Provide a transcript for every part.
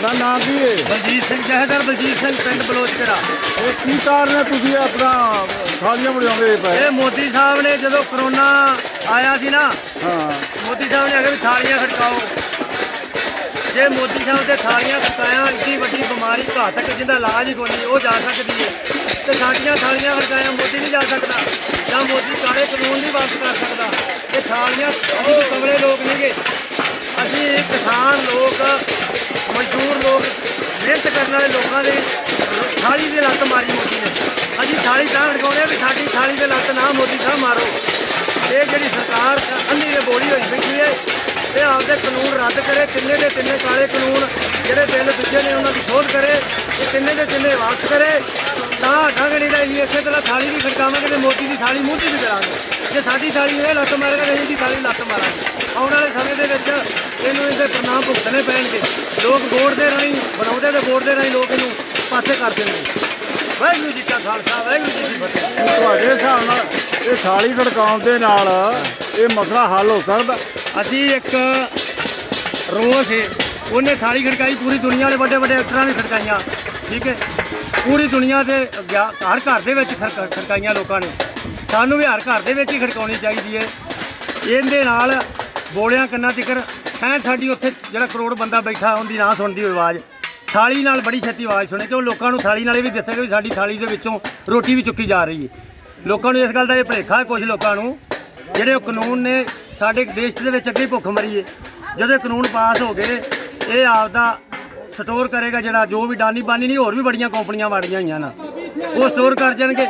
ਤੁਹਾਡਾ ਨਾਮ ਕੀ ਹੈ ਬਲਜੀਤ ਸਿੰਘ ਜਹਦਰ ਬਲਜੀਤ ਸਿੰਘ ਪਿੰਡ ਬਲੋਚਕਰਾ। ਇਹ ਕੀ ਕਾਰਨ ਹੈ ਤੁਸੀਂ ਆਪਣਾ ਥਾਲੀਆਂ ਵਜਾਉਂਦੇ ਪਏ ਇਹ ਮੋਦੀ ਸਾਹਿਬ ਨੇ ਜਦੋਂ ਕਰੋਨਾ ਆਇਆ ਸੀ ਨਾ ਹਾਂ। ਮੋਦੀ ਸਾਹਿਬ ਨੇ ਅਗੇ ਵੀ ਥਾਲੀਆਂ ਖੜਕਾਓ ਜੇ ਮੋਦੀ ਸਾਹਿਬ ਦੇ ਥਾਲੀਆਂ ਖੜਕਾਇਆ ਇੱਡੀ ਵੱਡੀ ਬਿਮਾਰੀ ਘਾਤਕ ਜਿਹਦਾ ਇਲਾਜ ਹੀ ਕੋਈ ਉਹ ਜਾ ਸਕਦੀ ਹੈ ਤੇ ਸਾਡੀਆਂ ਥਾਲੀਆਂ ਖੜਕਾਇਆ ਮੋਦੀ ਨਹੀਂ ਜਾ ਸਕਦਾ। ਜਾਂ ਮੋਦੀ ਕਾਲੇ ਕਾਨੂੰਨ ਨਹੀਂ ਵਾਪਸ ਕਰ ਸਕਦਾ। ਇਹ ਥਾਲੀਆਂ ਅਸੀਂ ਕਮਲੇ ਲੋਕ ਨਹੀਂਗੇ ਅਸੀਂ ਕਿਸਾਨ ਲੋਕ, ਮਜ਼ਦੂਰ ਲੋਕ, ਮਿਹਨਤ ਕਰਨ ਵਾਲੇ ਲੋਕਾਂ ਦੇ ਥਾਲੀ ਦੀ ਲੱਤ ਮਾਰੀ ਮੋਦੀ ਨੇ। ਅਸੀਂ ਥਾਲੀ ਤਾਂ ਖੜਕਾਉਂਦੇ ਹਾਂ ਵੀ ਸਾਡੀ ਥਾਲੀ ਦੇ ਲੱਤ ਨਾ ਮੋਦੀ ਸਾਹਿਬ ਮਾਰੋ। ਇਹ ਜਿਹੜੀ ਸਰਕਾਰ ਅੰਨੀ ਦੇ ਬੋਲੀ ਹੋਈ ਬੈਠੀ ਹੈ, ਇਹ ਆਪਦੇ ਕਾਨੂੰਨ ਰੱਦ ਕਰੇ ਕਿੰਨੇ ਦੇ ਕਿੰਨੇ ਕਾਲੇ ਕਾਨੂੰਨ ਜਿਹੜੇ ਬਿੱਲ ਦੂਜੇ ਨੇ ਉਹਨਾਂ ਦੀ ਖੋਧ ਕਰੇ, ਇਹ ਕਿੰਨੇ ਦੇ ਕਿੰਨੇ ਵਾਪਸ ਕਰੇ। ਤਾਂ ਨਹੀਂ ਤਾਂ ਅਸੀਂ ਇਸੇ ਤਰ੍ਹਾਂ ਥਾਲੀ ਵੀ ਖੜਕਾਵਾਂਗੇ ਤੇ ਮੋਦੀ ਦੀ ਥਾਲੀ ਮੂੰਹ 'ਚ ਵੀ ਕਰਾਂਗੇ। ਜੇ ਸਾਡੀ ਥਾਲੀ ਇਹ ਲੱਤ ਮਾਰੇਗਾ ਤਾਂ ਅਸੀਂ ਦੀ ਥਾਲੀ ਲੱਤ ਮਾਰਾਂਗੇ। ਆਉਣ ਵਾਲੇ ਸਮੇਂ ਦੇ ਵਿੱਚ ਇਹਨੂੰ ਇਹਦੇ ਪ੍ਰਣਾਮ ਭੁਗਤਣੇ ਪੈਣਗੇ। ਲੋਕ ਵੋਟ ਦੇ ਰਾਹੀਂ ਬਣਾਉਂਦੇ ਤੇ ਵੋਟ ਦੇ ਰਾਹੀਂ ਲੋਕ ਇਹਨੂੰ ਪਾਸੇ ਕਰ ਦੇਣਗੇ। ਵਾਹਿਗੁਰੂ ਜੀ ਕਾ ਖਾਲਸਾ ਵਾਹਿਗੁਰੂ ਜੀ ਕੀ ਫਤਿਹ। ਤੁਹਾਡੇ ਹਿਸਾਬ ਨਾਲ ਇਹ ਥਾਲੀ ਖੜਕਾਉਣ ਦੇ ਨਾਲ ਇਹ ਮਸਲਾ ਹੱਲ ਹੋ ਸਕਦਾ? ਅਸੀਂ ਇੱਕ ਰੋਜ਼ ਹੈ। ਉਹਨੇ ਥਾਲੀ ਖੜਕਾਈ ਪੂਰੀ ਦੁਨੀਆ ਦੇ ਵੱਡੇ ਵੱਡੇ ਅਫਸਰਾਂ ਨੇ ਖੜਕਾਈਆਂ। ਠੀਕ ਹੈ? ਪੂਰੀ ਦੁਨੀਆ ਦੇ ਗਿਆ- ਹਰ ਘਰ ਦੇ ਵਿੱਚ ਖੜਕਾ- ਖੜਕਾਈਆਂ ਲੋਕਾਂ ਨੇ। ਸਾਨੂੰ ਵੀ ਹਰ ਘਰ ਦੇ ਵਿੱਚ ਹੀ ਖੜਕਾਉਣੀ ਚਾਹੀਦੀ ਹੈ ਇਹਦੇ ਨਾਲ ਬੋਲਿਆਂ ਕੰਨਾਂ ਤਿਕਰ ਹੈ ਸਾਡੀ ਉੱਥੇ ਜਿਹੜਾ ਕਰੋੜ ਬੰਦਾ ਬੈਠਾ, ਉਹਦੀ ਨਾ ਸੁਣਦੀ ਹੋਈ ਆਵਾਜ਼। ਥਾਲੀ ਨਾਲ ਬੜੀ ਛੇਤੀ ਆਵਾਜ਼ ਸੁਣੇ ਕਿ ਉਹ ਲੋਕਾਂ ਨੂੰ ਥਾਲੀ ਨਾਲ ਇਹ ਵੀ ਦੱਸੇਗਾ ਵੀ ਸਾਡੀ ਥਾਲੀ ਦੇ ਵਿੱਚੋਂ ਰੋਟੀ ਵੀ ਚੁੱਕੀ ਜਾ ਰਹੀ ਹੈ ਲੋਕਾਂ ਨੂੰ ਇਸ ਗੱਲ ਦਾ ਇਹ ਭੁਲੇਖਾ ਹੈ ਕੁਝ ਲੋਕਾਂ ਨੂੰ, ਜਿਹੜੇ ਉਹ ਕਾਨੂੰਨ ਨੇ ਸਾਡੇ ਦੇਸ਼ ਦੇ ਵਿੱਚ ਅੱਗੇ ਹੀ ਭੁੱਖ ਮਰੀ ਏ। ਜਦੋਂ ਇਹ ਕਾਨੂੰਨ ਪਾਸ ਹੋ ਗਏ, ਇਹ ਆਪਦਾ ਸਟੋਰ ਕਰੇਗਾ ਜਿਹੜਾ ਜੋ ਵੀ ਦਾਨੀ ਬਾਨੀ ਨਹੀਂ ਹੋਰ ਵੀ ਬੜੀਆਂ ਕੰਪਨੀਆਂ ਵਾੜੀਆਂ ਹੋਈਆਂ ਨਾ। ਉਹ ਸਟੋਰ ਕਰ ਜਾਣਗੇ।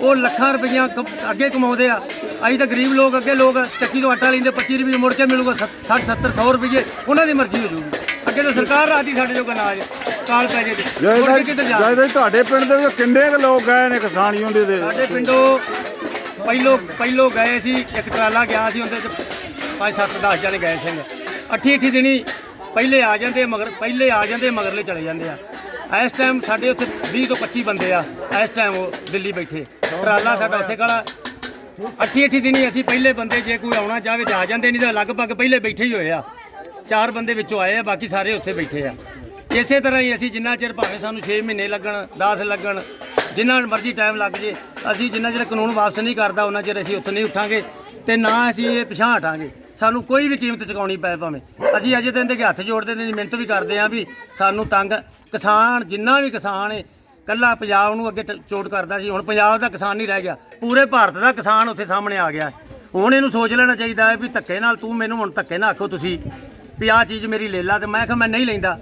ਉਹ ਲੱਖਾਂ ਰੁਪਈਆ ਅੱਗੇ ਕਮਾਉਂਦੇ ਆ। ਅਸੀਂ ਤਾਂ ਗਰੀਬ ਲੋਕ ਅੱਗੇ ਲੋਕ ਚੱਕੀ ਤੋਂ ਆਟਾ ਲੈਂਦੇ 25 ਰੁਪਏ ਮੁੜ ਕੇ ਮਿਲੂਗਾ 60 70 100 ਰੁਪਏ ਉਹਨਾਂ ਦੀ ਮਰਜ਼ੀ ਹੋ ਜਾਊਗੀ। ਅੱਗੇ ਤਾਂ ਸਰਕਾਰ ਰਾਦੀ ਸਾਡੇ ਜੋ ਅਨਾਜ ਕਾਲ ਪੈ ਜੇ ਮੁੜ ਕੇ ਕਿੱਧਰ ਜਾ ਜਾਇਦਾ ਤੁਹਾਡੇ ਪਿੰਡ ਦੇ ਵਿੱਚ ਕਿੰਨੇ ਕੁ ਲੋਕ ਗਏ ਨੇ ਕਿਸਾਨ ਯੂਨੀਅਨ ਦੇ? ਸਾਡੇ ਪਿੰਡੋਂ ਪਹਿਲੋ ਪਹਿਲੋ ਗਏ ਸੀ ਇੱਕ ਟਰਾਲਾ ਗਿਆ ਸੀ ਉਹਦੇ ਚ 5 7 10 ਜਣੇ ਗਏ ਸਿੰਘ ਅੱਠੀ ਅੱਠੀ ਦਿਨੀ ਪਹਿਲੇ ਆ ਜਾਂਦੇ ਮਗਰ, ਪਹਿਲੇ ਆ ਜਾਂਦੇ ਮਗਰਲੇ ਚਲੇ ਜਾਂਦੇ ਆ। ਇਸ ਟਾਈਮ ਸਾਡੇ ਉੱਥੇ 20 ਤੋਂ 25 ਬੰਦੇ ਆ, ਇਸ ਟਾਈਮ ਉਹ ਦਿੱਲੀ ਬੈਠੇ। ਟਰਾਲਾ ਸਾਡਾ ਉੱਥੇ ਖੜਾ ਅੱਠੀ ਅੱਠੀ ਦਿਨੀ ਅਸੀਂ ਪਹਿਲੇ ਬੰਦੇ, ਜੇ ਕੋਈ ਆਉਣਾ ਚਾਹਵੇ ਤਾਂ ਆ ਜਾਂਦੇ ਨਹੀਂ ਤਾਂ ਲਗਭਗ ਪਹਿਲੇ ਬੈਠੇ ਹੀ ਹੋਏ ਆ। ਚਾਰ ਬੰਦੇ ਵਿੱਚੋਂ ਆਏ ਆ, ਬਾਕੀ ਸਾਰੇ ਉੱਥੇ ਬੈਠੇ ਆ। ਇਸੇ ਤਰ੍ਹਾਂ ਹੀ ਅਸੀਂ ਜਿੰਨਾ ਚਿਰ ਭਾਵੇਂ ਸਾਨੂੰ 6 ਮਹੀਨੇ ਲੱਗਣ 10 ਲੱਗਣ, ਜਿੰਨਾ ਮਰਜ਼ੀ ਟਾਈਮ ਲੱਗ ਜੇ, ਅਸੀਂ ਜਿੰਨਾ ਚਿਰ ਕਾਨੂੰਨ ਵਾਪਸ ਨਹੀਂ ਕਰਦਾ ਉਹਨਾਂ ਚਿਰ ਅਸੀਂ ਉੱਥੇ ਨਹੀਂ ਉੱਠਾਂਗੇ ਤੇ ਨਾ ਅਸੀਂ ਇਹ ਪਿਛਾਂਹ ਹਟਾਂਗੇ। ਸਾਨੂੰ ਕੋਈ ਵੀ ਕੀਮਤ ਚੁਕਾਉਣੀ ਪਏ ਭਾਵੇਂ। ਅਸੀਂ ਅਜੇ ਦਿਨ ਦੇ ਹੱਥ ਜੋੜਦੇ ਨੇ ਮਿਹਨਤ ਵੀ ਕਰਦੇ ਆਂ ਵੀ ਸਾਨੂੰ ਤੰਗ ਕਿਸਾਨ ਜਿੰਨਾ ਵੀ ਕਿਸਾਨ ਹੈ ਕੱਲਾ ਪੰਜਾਬ ਨੂੰ ਅੱਗੇ ਚੋਟ ਕਰਦਾ ਸੀ, ਹੁਣ ਪੰਜਾਬ ਦਾ ਕਿਸਾਨ ਨਹੀਂ ਰਹਿ ਗਿਆ। ਪੂਰੇ ਭਾਰਤ ਦਾ ਕਿਸਾਨ ਉੱਥੇ ਸਾਹਮਣੇ ਆ ਗਿਆ। ਹੁਣ ਇਹਨੂੰ ਸੋਚ ਲੈਣਾ ਚਾਹੀਦਾ ਹੈ ਵੀ ਧੱਕੇ ਨਾਲ ਤੂੰ ਮੈਨੂੰ ਹੁਣ ਧੱਕੇ ਨਾ ਆਖੋ ਤੁਸੀਂ, ਵੀ ਆਹ ਚੀਜ਼ ਮੇਰੀ ਲੈ ਲਾ ਤੇ ਮੈਂ ਕਿਹਾ ਮੈਂ ਨਹੀਂ ਲੈਂਦਾ।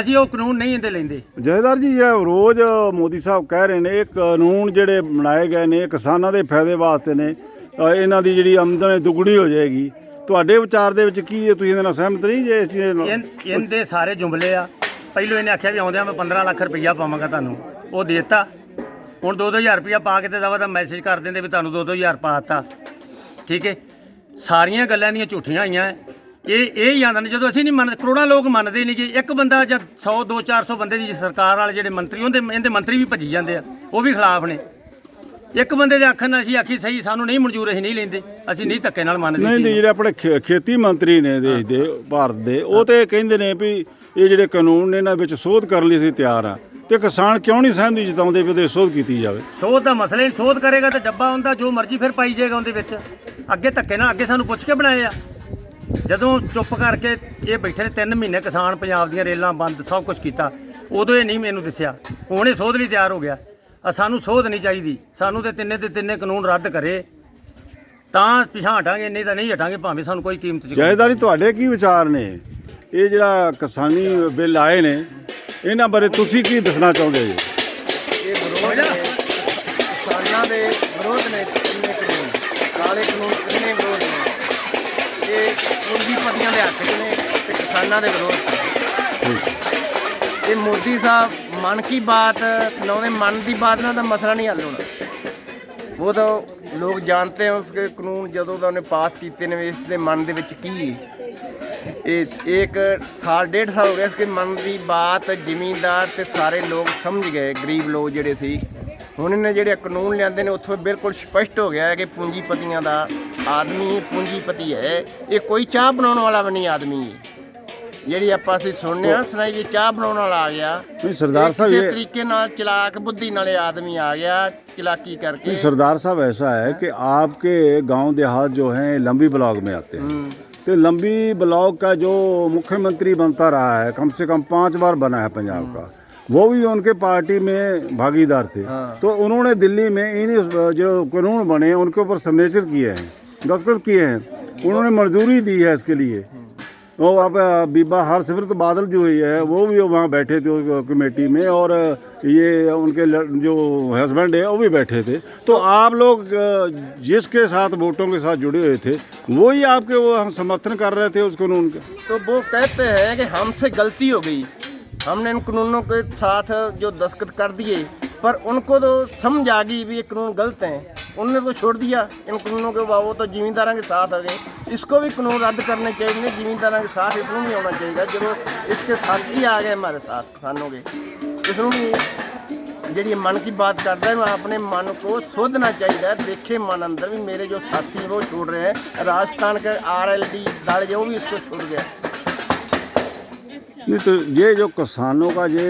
ਅਸੀਂ ਉਹ ਕਾਨੂੰਨ ਨਹੀਂ ਇਹਦੇ ਲੈਂਦੇ। ਜੈਦਾਰ ਜੀ, ਜਿਹੜਾ ਰੋਜ਼ ਮੋਦੀ ਸਾਹਿਬ ਕਹਿ ਰਹੇ ਨੇ, ਇਹ ਕਾਨੂੰਨ ਜਿਹੜੇ ਬਣਾਏ ਗਏ ਨੇ ਕਿਸਾਨਾਂ ਦੇ ਫਾਇਦੇ ਵਾਸਤੇ ਨੇ ਇਹਨਾਂ ਦੀ ਜਿਹੜੀ ਆਮਦਨ ਦੁੱਗਣੀ ਹੋ ਜਾਏਗੀ। ਤੁਹਾਡੇ ਵਿਚਾਰ ਦੇ ਵਿੱਚ ਕੀ ਹੈ? ਤੁਸੀਂ ਇਹਦੇ ਨਾਲ ਸਹਿਮਤ ਨਹੀਂ ਜੇ ਇਸ ਚੀਜ਼ ਨਾਲ? ਇਨ- ਇਹਦੇ ਸਾਰੇ ਜੁਮਲੇ ਆ। ਪਹਿਲੋਂ ਇਹਨੇ ਆਖਿਆ ਵੀ ਆਉਂਦਿਆਂ ਮੈਂ 15 ਲੱਖ ਰੁਪਈਆ ਪਾਵਾਂਗਾ ਤੁਹਾਨੂੰ। ਉਹ ਦੇਤਾ। ਹੁਣ 2-2000 ਰੁਪਈਆ ਪਾ ਕੇ ਤੇ ਦਵਾ ਦਾ ਮੈਸੇਜ ਕਰ ਦਿੰਦੇ ਵੀ ਤੁਹਾਨੂੰ 2-2000 ਪਾਤਾ ਠੀਕ ਹੈ ਸਾਰੀਆਂ ਗੱਲਾਂ ਦੀਆਂ ਝੂਠੀਆਂ ਆਈਆਂ। ਇਹ ਇਹ ਹੀ ਆਂਦਾ ਨੇ, ਜਦੋਂ ਅਸੀਂ ਨਹੀਂ ਮੰਨਦੇ, ਕਰੋੜਾਂ ਲੋਕ ਮੰਨਦੇ ਹੀ ਨਹੀਂਗੇ ਇੱਕ ਬੰਦਾ ਜਾਂ 100 2 400 ਬੰਦੇ ਦੀ ਸਰਕਾਰ ਵਾਲੇ ਜਿਹੜੇ ਮੰਤਰੀ, ਉਹਦੇ, ਇਹਦੇ ਮੰਤਰੀ ਵੀ ਭੱਜੀ ਜਾਂਦੇ ਆ। ਉਹ ਵੀ ਖਿਲਾਫ ਨੇ। ਇੱਕ ਬੰਦੇ ਦੇ ਆਖਣ ਨਾਲ ਅਸੀਂ ਆਖੀ ਸਹੀ ਸਾਨੂੰ ਨਹੀਂ ਮਨਜ਼ੂਰ ਅਸੀਂ ਨਹੀਂ ਲੈਂਦੇ ਅਸੀਂ ਨਹੀਂ ਧੱਕੇ ਨਾਲ ਮੰਨਦੇ ਨਹੀਂ ਨਹੀਂ। ਜਿਹੜੇ ਆਪਣੇ ਖੇ- ਖੇਤੀ ਮੰਤਰੀ ਨੇ ਦੇਸ਼ ਦੇ ਭਾਰਤ ਦੇ ਉਹ ਤੇ ਕਹਿੰਦੇ ਨੇ ਵੀ ਇਹ ਜਿਹੜੇ ਕਾਨੂੰਨ ਨੇ ਇਹਨਾਂ ਵਿੱਚ ਸੋਧ ਕਰਨ ਲਈ ਅਸੀਂ ਤਿਆਰ ਆ ਤੇ ਕਿਸਾਨ ਕਿਉਂ ਨਹੀਂ ਸਹਿਮਤੀ ਜਤਾਉਂਦੇ ਵੀ ਉਹਦੇ ਸੋਧ ਕੀਤੀ ਜਾਵੇ? ਸੋਧ ਦਾ ਮਸਲਾ ਹੀ ਨਹੀਂ, ਸੋਧ ਕਰੇਗਾ ਤੇ ਡੱਬਾ ਹੁੰਦਾ ਜੋ ਮਰਜ਼ੀ ਫਿਰ ਪਾਈ ਜਾਏਗਾ ਉਹਦੇ ਵਿੱਚ। ਅੱਗੇ ਧੱਕੇ ਨਾਲ ਅੱਗੇ ਸਾਨੂੰ ਪੁੱਛ ਕੇ ਬਣਾਏ ਆ। ਜਦੋਂ ਚੁੱਪ ਕਰਕੇ ਇਹ ਬੈਠੇ ਨੇ 3 ਮਹੀਨੇ ਕਿਸਾਨ ਪੰਜਾਬ ਦੀਆਂ ਰੇਲਾਂ ਬੰਦ ਸਭ ਕੁਝ ਕੀਤਾ ਉਦੋਂ ਇਹ ਨਹੀਂ ਮੈਨੂੰ ਦੱਸਿਆ। ਹੁਣ ਇਹ ਸੋਧ ਲਈ ਤਿਆਰ ਹੋ ਗਿਆ। ਆ ਸਾਨੂੰ ਸੋਧ ਨਹੀਂ ਚਾਹੀਦੀ। ਸਾਨੂੰ ਤੇ ਤਿੰਨੇ ਦੇ ਤਿੰਨੇ ਕਾਨੂੰਨ ਰੱਦ ਕਰੇ। ਤਾਂ ਪਿਛਾਂ ਹਟਾਂਗੇ ਨਹੀਂ ਤਾਂ ਨਹੀਂ ਹਟਾਂਗੇ ਭਾਵੇਂ ਸਾਨੂੰ ਕੋਈ ਕੀਮਤ ਚ ਜਾਇਦਾਰੀ ਤੁਹਾਡੇ ਕੀ ਵਿਚਾਰ ਨੇ? ਇਹ ਜਿਹੜਾ ਕਿਸਾਨੀ ਬਿੱਲ ਆਏ ਨੇ ਇਹਨਾਂ ਬਾਰੇ ਤੁਸੀਂ ਕੀ ਦੱਸਣਾ ਚਾਹੁੰਦੇ ਜੀ ਇਹ ਵਿਰੋਧ ਨੇ ਕਿਸਾਨਾਂ ਦੇ ਵਿਰੋਧ ਨੇ ਕਿੰਨੇ ਕਾਨੂੰਨ। ਕਾਲੇ ਕਾਨੂੰਨ ਕਿੰਨੇ ਵਿਰੋਧ ਨੇ। ਇਹ ਪੂੰਜੀਪਤੀਆਂ ਦੇ ਹੱਕ 'ਚ ਨੇ ਤੇ ਕਿਸਾਨਾਂ ਦੇ ਵਿਰੋਧ 'ਚ। ਇਹ ਮੋਦੀ ਸਾਹਿਬ ਮਨ ਕੀ ਬਾਤ ਸੁਣਾਉਂਦੇ ਮਨ ਦੀ ਬਾਤ ਨਾਲ ਤਾਂ ਮਸਲਾ ਨਹੀਂ ਹੱਲ ਹੋਣਾ। ਉਹ ਤਾਂ ਲੋਕ ਜਾਣਦੇ हैं ਉਸਕੇ ਕਾਨੂੰਨ ਜਦੋਂ ਦਾ ਉਹਨੇ ਪਾਸ ਕੀਤੇ ਨੇ ਵੀ ਇਸ ਦੇ ਮਨ ਦੇ ਵਿੱਚ ਕੀ ਇਹ ਇੱਕ ਸਾਲ, ਡੇਢ ਸਾਲ ਹੋ ਗਿਆ ਇਸਕੇ ਮਨ ਦੀ ਬਾਤ ਜ਼ਿਮੀਂਦਾਰ ਤੇ ਸਾਰੇ ਲੋਕ ਸਮਝ ਗਏ, ਗਰੀਬ ਲੋਕ ਜਿਹੜੇ ਸੀ। ਹੁਣ ਇਹਨੇ ਜਿਹੜੇ ਕਾਨੂੰਨ ਲਿਆਂਦੇ ਨੇ, ਉੱਥੋਂ ਬਿਲਕੁਲ ਸਪਸ਼ਟ ਹੋ ਗਿਆ ਹੈ ਕਿ ਪੂੰਜੀਪਤੀਆਂ ਦਾ ਆਦਮੀ, ਪੂੰਜੀਪਤੀ ਹੈ। ਇਹ ਕੋਈ ਚਾਹ ਬਣਾਉਣ ਵਾਲਾ ਵੀ ਨਹੀਂ ਆਦਮੀ ਹੈ ਜਿਹੜੀ ਆਪਾਂ ਅਸੀਂ ਸੁਣਨੇ ਆ ਸੁਣਾਈ ਵੀ ਚਾਹ ਬਣਾਉਣ ਵਾਲਾ ਆ ਗਿਆ ਨਹੀਂ ਸਰਦਾਰ ਇਹ ਸਾਹਿਬ ਕਿਸੇ ਇਹ ਤਰੀਕੇ ਨਾਲ ਚਲਾਕ ਬੁੱਧੀ ਨਾਲੇ ਆਦਮੀ ਆ ਗਿਆ ਚਲਾਕੀ करके नहीं, सरदार साहब ऐसा है कि आपके गांव देहात जो हैं लंबी ब्लॉक में आते हैं तो लंबी ब्लॉक का जो मुख्यमंत्री बनता रहा है कम से कम पांच बार बना है पंजाब का वो भी उनके पार्टी में भागीदार थे तो उन्होंने दिल्ली में इन जो कानून बने हैं, उनके ऊपर सिग्नेचर किए हैं दस्तखत किए हैं उन्होंने मंजूरी दी है इसके लिए वो अ, बीबा हरसिमरत बादल जो हुई है वो भी वहाँ बैठे थे कमेटी में और ये उनके जो हस्बैंड है वो भी बैठे थे। तो आप लोग जिसके साथ वोटों के साथ जुड़े हुए थे वही आपके वो हम समर्थन कर रहे थे उस कानून का? तो वो कहते हैं कि हमसे गलती हो गई। हमने इन कानूनों के साथ जो दस्तखत कर दिए पर उनको तो समझ आ गई भी ये कानून गलत हैं। उनने तो छोड़ दिया इन कानूनों के बाबू तो जिमींदारों के साथ आ गए इसको भी कानून रद्द करने चाहिए जिमींदारों के साथ इसमें भी होना चाहिए जो इसके साथी आ गए हमारे साथ किसानों के इसमें भी ਜਿਹੜੀ ਮਨ की बात करता है मैं अपने मन को शोधना चाहिए देखे मन अंदर भी मेरे जो साथी हैं वो छोड़ रहे हैं राजस्थान के आर एल डी दाल जो भी इसको छोड़ गया नहीं तो ये जो किसानों का ये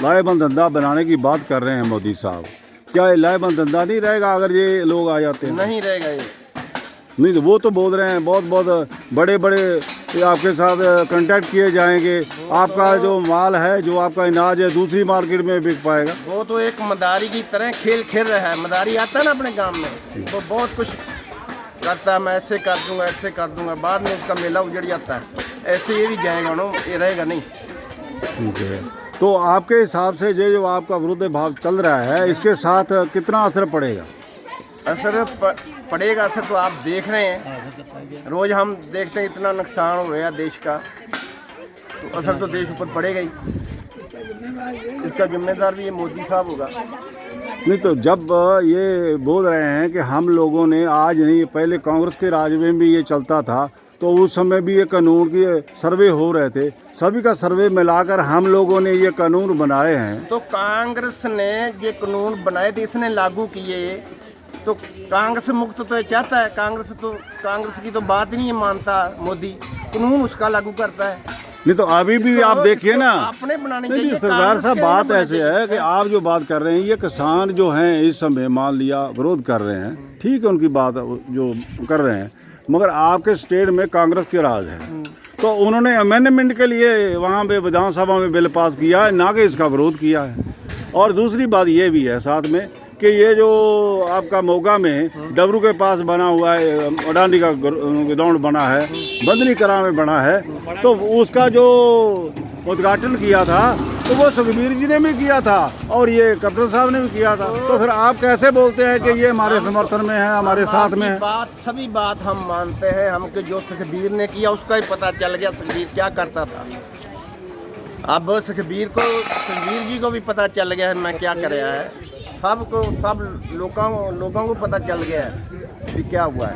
लाहेबंद धंधा बनाने की बात कर रहे हैं मोदी साहब क्या ये लाहेबंद धंधा नहीं रहेगा अगर ये लोग आ जाते हैं नहीं रहेगा ये नहीं तो वो तो बोल रहे हैं बहुत बहुत बड़े बड़े आपके साथ कांटेक्ट किए जाएंगे आपका जो माल है जो आपका अनाज है दूसरी मार्केट में बिक पाएगा वो तो एक मदारी की तरह खेल खेल रहा है मदारी आता है ना अपने गांव में वो बहुत कुछ करता है मैं ऐसे कर दूंगा ऐसे कर दूंगा बाद में उसका मेला उजड़ जाता है ऐसे ये भी जाएगा ना ये रहेगा नहीं ठीक है तो आपके हिसाब से जो जो आपका विरुद्ध भाव चल रहा है इसके साथ कितना असर पड़ेगा? असर प- पड़ेगा असर तो आप देख रहे हैं। रोज हम देखते हैं इतना नुकसान हो रहा है देश का। तो असर तो देश ऊपर पड़ेगा ही। इसका जिम्मेदार भी ये मोदी साहब होगा। नहीं तो जब ये बोल रहे हैं कि हम लोगों ने आज नहीं पहले कांग्रेस के राज में भी ये चलता था तो उस समय भी ये कानून की सर्वे हो रहे थे। सभी का सर्वे मिलाकर हम लोगों ने ये कानून बनाए हैं। तो कांग्रेस ने ये कानून बनाए थे इसने लागू किए। तो कांग्रेस मुक्त तो ये चाहता है कांग्रेस तो कांग्रेस की तो बात ही नहीं मानता मोदी। कानून उसका लागू करता है। नहीं तो अभी भी आप देखिए ना। अपने बनाने नहीं, नहीं, सरदार साहब बात ऐसे है कि आप जो बात कर रहे हैं ये किसान जो हैं इस समय मान लिया विरोध कर रहे हैं। ठीक है उनकी बात जो कर रहे हैं। मगर आपके स्टेट में कांग्रेस के राज है। तो उन्होंने अमेंडमेंट के लिए वहाँ पे विधानसभा में बिल पास किया है, ना कि इसका विरोध किया है। और दूसरी बात ये भी है साथ में कि ये जो आपका मोगा में डबरू के पास बना हुआ है, अडानी का ग्राउंड बना है बंदनी कला में बना है तो उसका जो उद्घाटन किया था तो वो सुखबीर जी ने भी किया था और ये कैप्टन साहब ने भी किया था। तो फिर आप कैसे बोलते हैं कि ये हमारे समर्थन में है हमारे साथ में है? बात सभी बात हम मानते हैं। हमके जो सुखबीर ने किया उसका ही पता चल गया सुखबीर क्या करता था। अब सुखबीर को सुखबीर जी को भी पता चल गया है मैं क्या कर रहा है। सबको सब लोगों लोगों को पता चल गया है कि क्या हुआ है।